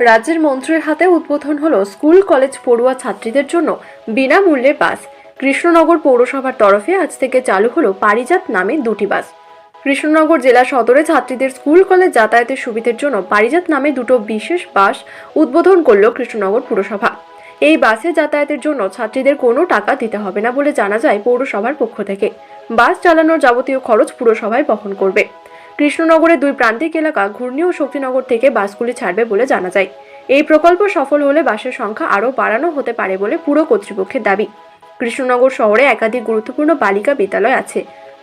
রাজ্যের মন্ত্রীর হাতে উদ্বোধন হলো স্কুল, কলেজ পড়ুয়া ছাত্রীদের জন্য বিনামূল্যে বাস। কৃষ্ণনগর পৌরসভার তরফে আজ থেকে চালু হলো পারিজাত নামে দুটি বাস। কৃষ্ণনগর জেলা সদরে ছাত্রীদের স্কুল, কলেজ যাতায়াতের সুবিধের জন্য পারিজাত নামে দুটো বিশেষ বাস উদ্বোধন করল কৃষ্ণনগর পুরসভা। এই বাসে যাতায়াতের জন্য ছাত্রীদের কোনো টাকা দিতে হবে না বলে জানা যায় পৌরসভার পক্ষ থেকে। বাস চালানোর যাবতীয় খরচ পুরসভায় বহন করবে। কৃষ্ণনগরের দুই প্রান্তিক এলাকা ঘূর্ণি ও শক্তিনগর থেকে বাসগুলি ছাড়বে বলে জানা যায়। এই প্রকল্প সফল হলে বাসের সংখ্যা আরও বাড়ানো হতে পারে বলে পুরো কর্তৃপক্ষের দাবি। কৃষ্ণনগর শহরে একাধিক গুরুত্বপূর্ণ বালিকা বিদ্যালয় আছে।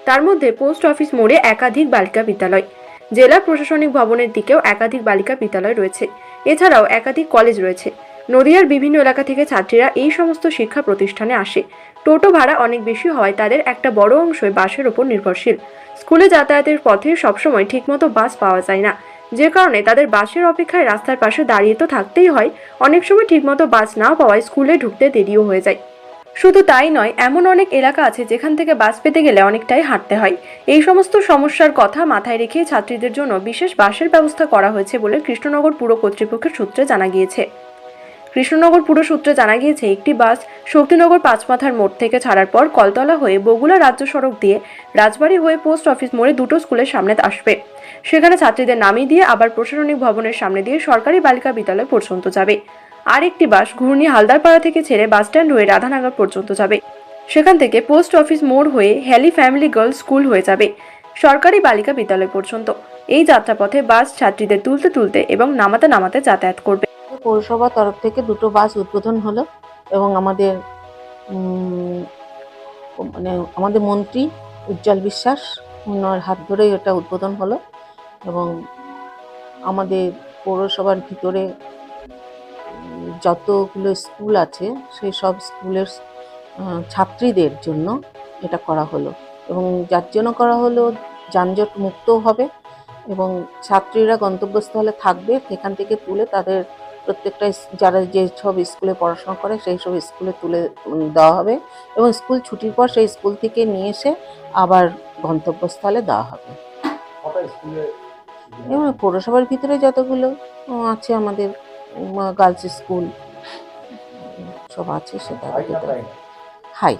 তার মধ্যে পোস্ট অফিস মোড়ে একাধিক বালিকা বিদ্যালয়। জেলা প্রশাসনিক ভবনের দিকেও একাধিক বালিকা বিদ্যালয় রয়েছে। এছাড়াও একাধিক কলেজ রয়েছে। নদিয়ার বিভিন্ন এলাকা থেকে ছাত্রীরা এই সমস্ত শিক্ষা প্রতিষ্ঠানে আসে। টোটো ভাড়া অনেক বেশি হওয়ায় তাদের একটা বড় অংশই বাসের ওপর নির্ভরশীল। স্কুলে যাতায়াতের পথে সবসময় ঠিকমতো বাস পাওয়া যায় না। যে কারণে তাদের বাসের অপেক্ষায় রাস্তার পাশে দাঁড়িয়ে তো থাকতেই হয়। অনেক সময় ঠিকমতো বাস না পাওয়ায় স্কুলে ঢুকতে দেরিও হয়ে যায়। শুধু তাই নয়, এমন অনেক এলাকা আছে যেখান থেকে বাস পেতে গেলে অনেকটাই হাঁটতে হয়। এই সমস্ত সমস্যার কথা মাথায় রেখে ছাত্রীদের জন্য বিশেষ বাসের ব্যবস্থা করা হয়েছে বলে কৃষ্ণনগর পুর কর্তৃপক্ষের সূত্রে জানা গিয়েছে। কৃষ্ণনগর পুর সূত্রে জানা গিয়েছে, একটি বাস শক্তিনগর পাঁচমাথার মোড় থেকে ছাড়ার পর কলতলা হয়ে বগুড়া রাজ্য সড়ক দিয়ে রাজবাড়ী হয়ে পোস্ট অফিস মোড়ে দুটো স্কুলের সামনে আসবে। সেখানে ছাত্রীদের নামিয়ে দিয়ে আবার প্রশাসনিক ভবনের সামনে দিয়ে সরকারি বালিকা বিদ্যালয় পর্যন্ত যাবে। আর একটি বাস ঘূর্ণি হালদারপাড়া থেকে ছেড়ে বাসস্ট্যান্ড হয়ে রাধানগর পর্যন্ত যাবে। সেখান থেকে পোস্ট অফিস মোড় হয়ে হ্যালি ফ্যামিলি গার্লস স্কুল হয়ে যাবে সরকারি বালিকা বিদ্যালয় পর্যন্ত। এই যাত্রাপথে বাস ছাত্রীদের তুলতে তুলতে এবং নামাতে নামাতে যাতায়াত করবে। পৌরসভার তরফ থেকে দুটো বাস উদ্বোধন হলো এবং আমাদের মানে আমাদের মন্ত্রী উজ্জ্বল বিশ্বাস, ওনার হাত ধরেই এটা উদ্বোধন হলো এবং আমাদের পৌরসভার ভিতরে যতগুলো স্কুল আছে সেই সব স্কুলের ছাত্রীদের জন্য এটা করা হলো এবং যার জন্য করা হলো যানজট মুক্তও হবে এবং ছাত্রীরা গন্তব্যস্থলে থাকবে, সেখান থেকে তুলে তাদের প্রত্যেকটা যারা যে সব স্কুলে পড়াশোনা করে সেই সব স্কুলে তুলে দেওয়া হবে এবং স্কুল ছুটির পর সেই স্কুল থেকে নিয়ে এসে আবার গন্তব্যস্থলে দেওয়া হবে। এবং পৌরসভার ভিতরে যতগুলো আছে আমাদের গার্লস স্কুল সব আছে সেটা হাই।